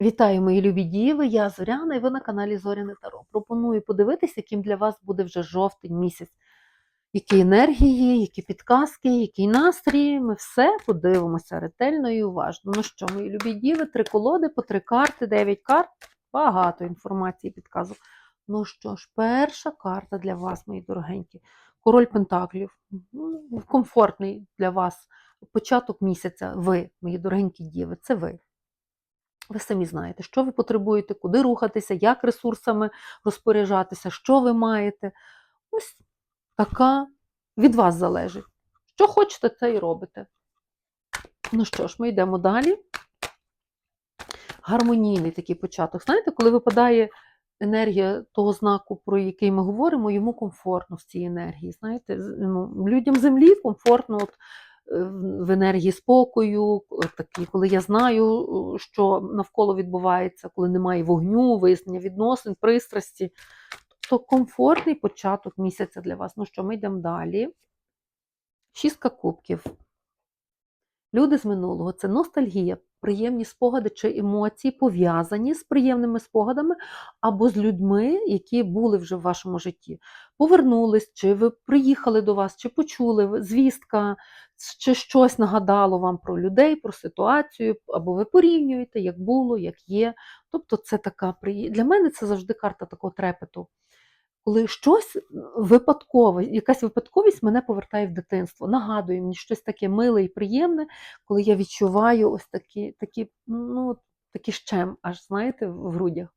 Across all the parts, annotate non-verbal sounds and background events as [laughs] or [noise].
Вітаю, мої любі діви! Я Зоряна і ви на каналі Зоряне Таро. Пропоную подивитися, яким для вас буде вже жовтень місяць. Які енергії, які підказки, який настрій. Ми все подивимося ретельно і уважно. Ну що, мої любі діви, три колоди, по три карти, дев'ять карт, багато інформації, підказок. Ну що ж, перша карта для вас, мої дорогенькі. Король Пентаклів. Ну, Комфортний для вас початок місяця. Ви, мої дорогенькі діви, це ви. Ви самі знаєте, що ви потребуєте, куди рухатися, як ресурсами розпоряджатися, що ви маєте. Ось така від вас залежить. Що хочете, це і робите. Ну що ж, ми йдемо далі. Гармонійний такий початок. Знаєте, коли випадає енергія того знаку, про який ми говоримо, йому комфортно в цій енергії. Знаєте, ну, людям землі комфортно от, в в енергії спокою, такі, коли я знаю, е, що навколо відбувається, коли немає вогню, вияснення відносин, пристрасті. Тобто комфортний початок місяця для вас. Ну що, ми йдемо далі. Шістка кубків. Люди з минулого це ностальгія, приємні спогади чи емоції пов'язані з приємними спогадами або з людьми, які були вже в вашому житті. Повернулись, чи ви приїхали до вас, чи почули звістка, чи щось нагадало вам про людей, про ситуацію, або ви порівнюєте, як було, як є. Тобто, це така для мене це завжди карта такого трепету. Коли щось випадкове, якась випадковість мене повертає в дитинство, нагадує мені щось таке миле і приємне, коли я відчуваю ось такі, такі, ну, такий щем, аж знаєте, в грудях.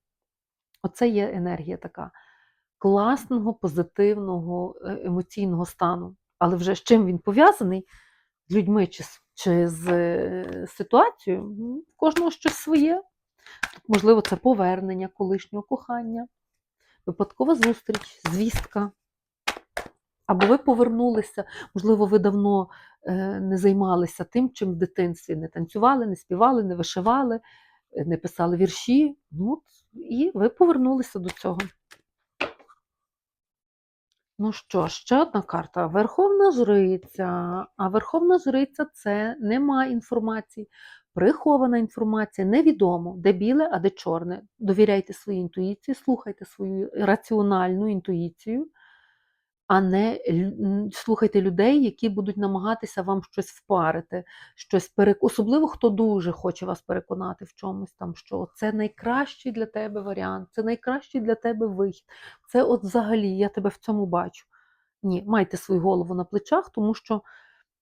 Оце є енергія така класного, позитивного, е, емоційного стану. Але вже з чим він пов'язаний, з людьми чи, чи з е, ситуацією, кожного щось своє. Можливо, це повернення колишнього кохання, випадкова зустріч, звістка. Або ви повернулися, можливо, ви давно е, не займалися тим, чим в дитинстві не танцювали, не співали, не вишивали, е, не писали вірші. Ну, і ви повернулися до цього. Ну що, ще одна карта. Верховна жриця. А Верховна жриця це нема інформації, прихована інформація, невідомо, де біле, а де чорне. Довіряйте своїй інтуїції, слухайте свою раціональну інтуїцію, а не слухайте людей, які будуть намагатися вам щось впарити, щось перек... особливо хто дуже хоче вас переконати в чомусь там, що це найкращий для тебе варіант, це найкращий для тебе вихід. Це от взагалі я тебе в цьому бачу. Ні, майте свою голову на плечах, тому що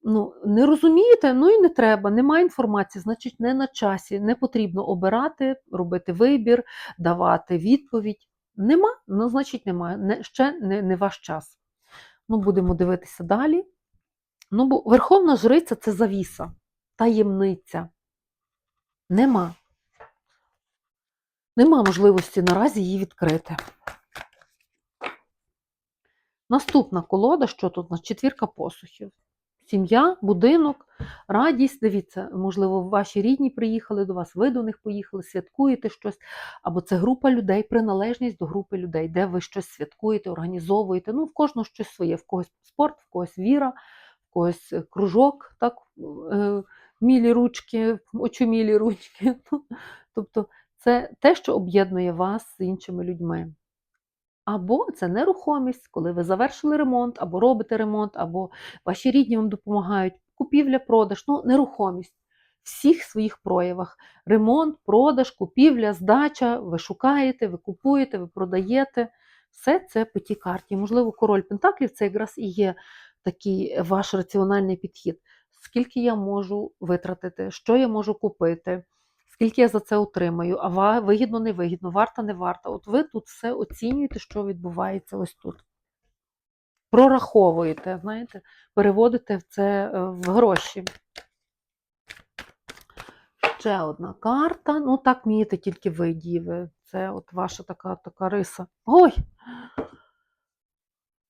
ну, не розумієте, ну і не треба, немає інформації, значить, не на часі, не потрібно обирати, робити вибір, давати відповідь. Нема, ну, значить, немає. Не, ще не, не ваш час. Ну, будемо дивитися далі. Ну, бо Верховна Жриця це завіса, таємниця. Нема. Нема можливості наразі її відкрити. Наступна колода, що тут? Четвірка посухів. Сім'я, будинок, радість. Дивіться, можливо, ваші рідні приїхали до вас, ви до них поїхали, святкуєте щось, або це група людей, приналежність до групи людей, де ви щось святкуєте, організовуєте. Ну, в кожного щось своє, в когось спорт, в когось віра, в когось е, кружок, так, е, мілі ручки, очумілі ручки. [laughs] Ну, Тобто це те, що об'єднує вас з іншими людьми. Або це нерухомість, коли ви завершили ремонт, або робите ремонт, або ваші рідні вам допомагають. Купівля, продаж, ну, нерухомість в всіх своїх проявах. Ремонт, продаж, купівля, здача, ви шукаєте, ви купуєте, ви продаєте. Все це по тій карті. Можливо, король Пентаклів це якраз і є такий ваш раціональний підхід. Скільки я можу витратити, що я можу купити, скільки я за це отримаю, а вигідно, не вигідно, варта, не варта. От ви тут все оцінюєте, що відбувається ось тут. Прораховуєте, знаєте, переводите це е, в гроші. Ще одна карта. Ну, так вмієте тільки ви, діви. Це от ваша така, така риса. Ой!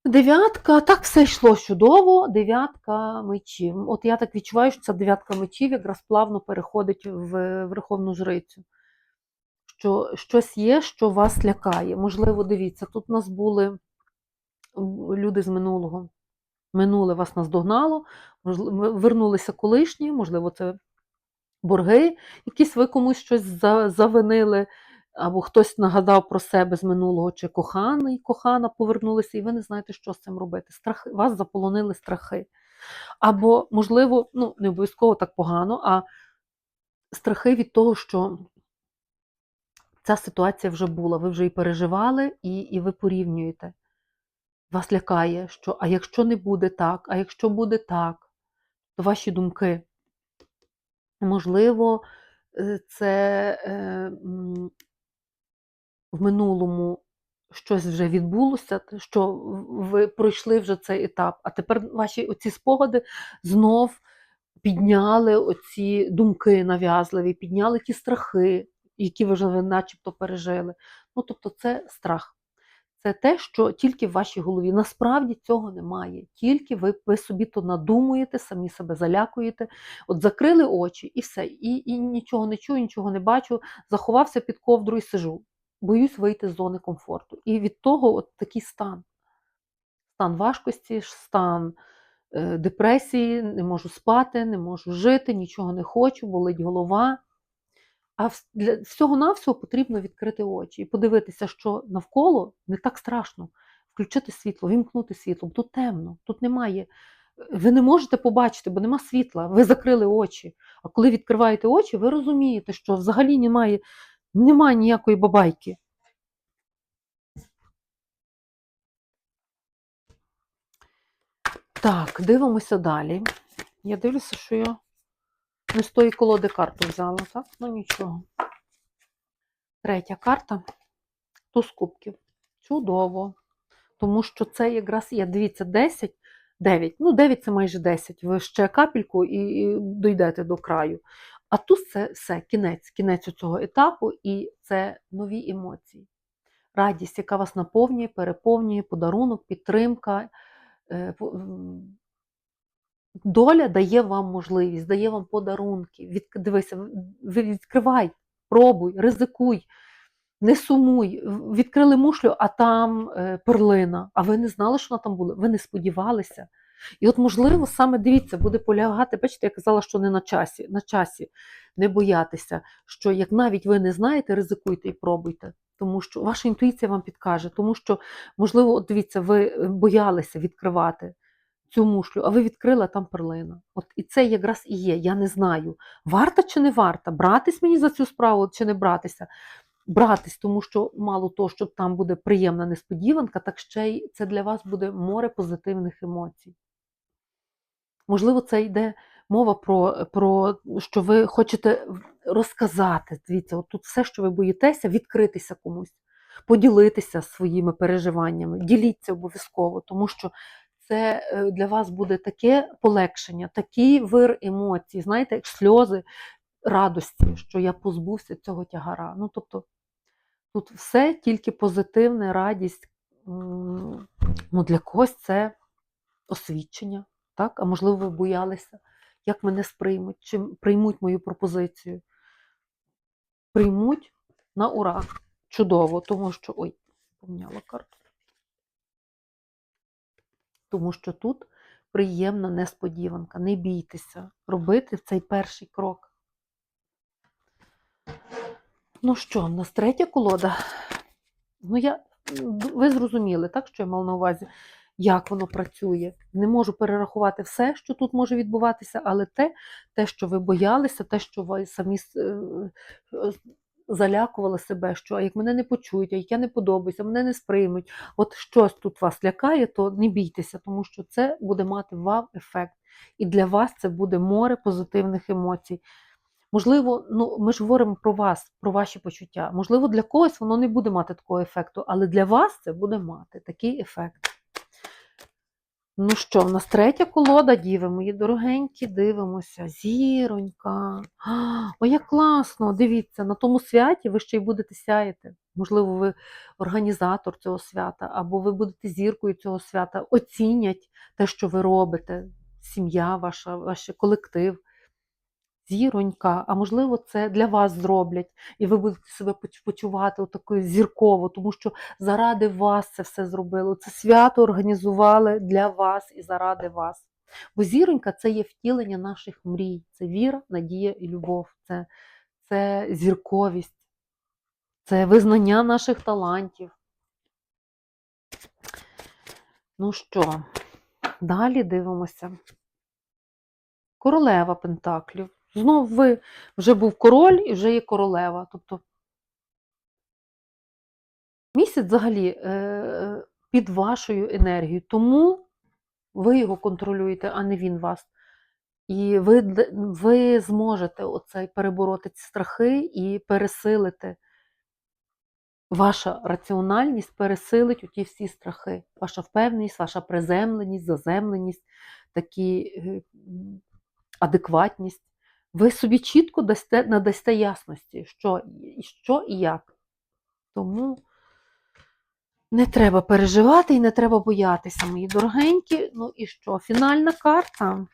Дев'ятка, так все йшло чудово. Дев'ятка мечів. От я так відчуваю, що ця дев'ятка мечів якраз плавно переходить в Верховну Жрицю. Що щось є, що вас лякає. Можливо, дивіться, тут у нас були люди з минулого. Минуле вас наздогнало, вернулися колишні, можливо, це борги, якісь ви комусь щось завинили, або хтось нагадав про себе з минулого, чи коханий, кохана повернулися, і ви не знаєте, що з цим робити. Страхи, вас заполонили страхи. Або, можливо, ну, не обов'язково так погано, а страхи від того, що ця ситуація вже була, ви вже і переживали, і, і ви порівнюєте. Вас лякає, що а якщо не буде так, а якщо буде так, то ваші думки. Можливо, е, це е, в минулому щось вже відбулося, що ви пройшли вже цей етап, а тепер ваші оці спогади знов підняли оці думки нав'язливі, підняли ті страхи, які ви вже начебто пережили. Ну, тобто, це страх. Це те, що тільки в вашій голові. Насправді цього немає. Тільки ви, ви собі то надумуєте, самі себе залякуєте. От закрили очі і все. І, і нічого не чую, нічого не бачу. Заховався під ковдру і сижу. Боюсь вийти з зони комфорту. І від того от такий стан. Стан важкості, стан е, депресії, не можу спати, не можу жити, нічого не хочу, болить голова. А для всього-навсього потрібно відкрити очі і подивитися, що навколо не так страшно. Включити світло, вімкнути світло, тут темно, тут немає. Ви не можете побачити, бо нема світла, ви закрили очі. А коли відкриваєте очі, ви розумієте, що взагалі немає, немає ніякої бабайки. Так, дивимося далі. Я дивлюся, що я не з тої колоди карту взяла, так? Ну нічого. Третя карта туз кубків. Чудово. Тому що це якраз є, дивіться, 10, 9. Ну, 9 це майже 10. Ви ще капельку і дійдете до краю. А туз це все, кінець, кінець цього етапу, і це нові емоції. Радість, яка вас наповнює, переповнює, подарунок, підтримка. Е, Доля дає вам можливість, дає вам подарунки. Від, дивися, відкривай, пробуй, ризикуй, не сумуй. Відкрили мушлю, а там е, перлина. А ви не знали, що вона там була? Ви не сподівалися. І от, можливо, саме дивіться, буде полягати, бачите, я казала, що не на часі, на часі не боятися, що як навіть ви не знаєте, ризикуйте і пробуйте. Тому що ваша інтуїція вам підкаже, тому що, можливо, от дивіться, ви е, боялися відкривати цю мушлю, а ви відкрили, а там перлина. От і це якраз і є. Я не знаю, варта чи не варта, братись мені за цю справу чи не братися. Братись, тому що мало того, що там буде приємна несподіванка, так ще й це для вас буде море позитивних емоцій. Можливо, це йде мова про, про що ви хочете розказати. Дивіться, от тут все, що ви боїтеся, відкритися комусь, поділитися своїми переживаннями, діліться обов'язково, тому що це е, для вас буде таке полегшення, такий вир емоцій, знаєте, як сльози радості, що я позбувся цього тягара. Ну, тобто, тут все тільки позитивне, радість. Ну, для когось це освідчення, так? А можливо, ви боялися, як мене сприймуть, чи приймуть мою пропозицію. Приймуть на ура. Чудово, тому що. Ой, поміняла карту. Тому що тут приємна несподіванка. Не бійтеся робити цей перший крок. Ну що, в нас третя колода. Ну, я, ви зрозуміли, так, що я мала на увазі, як воно працює. Не можу перерахувати все, що тут може відбуватися, але те, те що ви боялися, те, що ви самі е, е, залякували себе, що а як мене не почують, а як я не подобаюся, мене не сприймуть. От щось тут вас лякає, то не бійтеся, тому що це буде мати вам ефект. І для вас це буде море позитивних емоцій. Можливо, ну ми ж говоримо про вас, про ваші почуття. Можливо, для когось воно не буде мати такого ефекту, але для вас це буде мати такий ефект. Ну що, в нас третя колода, діви, мої дорогенькі, дивимося. Зіронька. О, як класно! Дивіться, на тому святі ви ще й будете сяяти. Можливо, ви організатор цього свята, або ви будете зіркою цього свята, оцінять те, що ви робите, сім'я ваша, ваш колектив зіронька, а можливо, це для вас зроблять, і ви будете себе почувати такою зірково, тому що заради вас це все зробили. Це свято організували для вас і заради вас. Бо зіронька це є втілення наших мрій, це віра, надія і любов, це, це зірковість, це визнання наших талантів. Ну що, далі дивимося. Королева Пентаклів. Знов ви вже був король і вже є королева. Тобто місяць взагалі е, під вашою енергією, тому ви його контролюєте, а не він вас. І ви, ви зможете оцей перебороти ці страхи і пересилити. Ваша раціональність пересилить у всі страхи. Ваша впевненість, ваша приземленість, заземленість, такі е, адекватність. Ви собі чітко дасте, надасте ясності, що, що і як. Тому не треба переживати і не треба боятися, мої дорогенькі. Ну і що? Фінальна карта.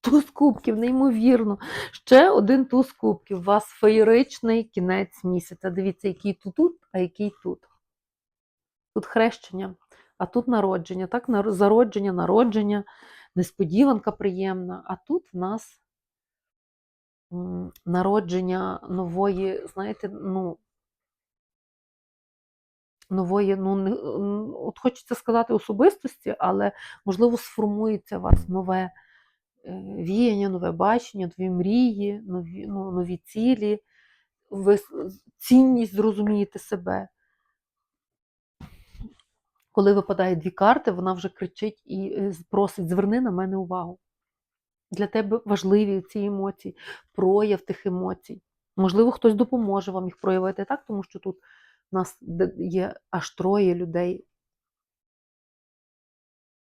Туз кубків, неймовірно. Ще один туз кубків. У вас феєричний кінець місяця. Дивіться, який тут тут, а який тут. Тут хрещення, а тут народження. Так, зародження, народження, несподіванка приємна. А тут в нас народження нової, знаєте, ну, нової, ну, не- от хочеться сказати особистості, але, можливо, сформується у вас нове е, віяння, нове бачення, нові мрії, нові, ну, нові цілі, ви цінність зрозумієте себе. Коли випадає дві карти, вона вже кричить і е, просить: зверни на мене увагу. Для тебе важливі ці емоції, прояв тих емоцій. Можливо, хтось допоможе вам їх проявити так, тому що тут у нас є аж троє людей.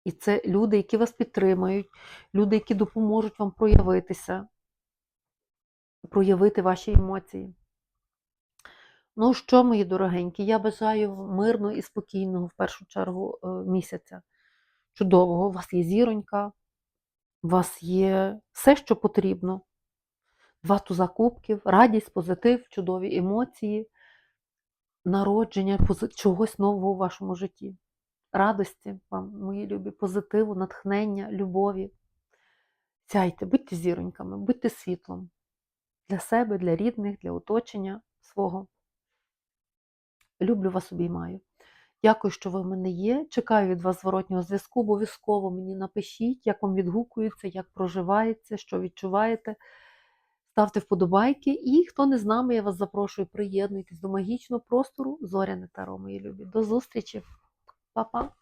І це люди, які вас підтримають, люди, які допоможуть вам проявитися, проявити ваші емоції. Ну що, мої дорогенькі, я бажаю мирного і спокійного в першу чергу е, місяця. Чудового. У вас є зіронька, у вас є все, що потрібно. Два туза кубків, радість, позитив, чудові емоції, народження чогось нового у вашому житті. Радості вам, мої любі, позитиву, натхнення, любові. Сяйте, будьте зіроньками, будьте світлом для себе, для рідних, для оточення свого. Люблю вас, обіймаю. Дякую, що ви в мене є. Чекаю від вас зворотнього зв'язку. Обов'язково мені напишіть, як вам відгукується, як проживається, що відчуваєте. Ставте вподобайки. І хто не з нами, я вас запрошую, приєднуйтесь до магічного простору Зоряне Таро, мої любі. До зустрічі. Па-па!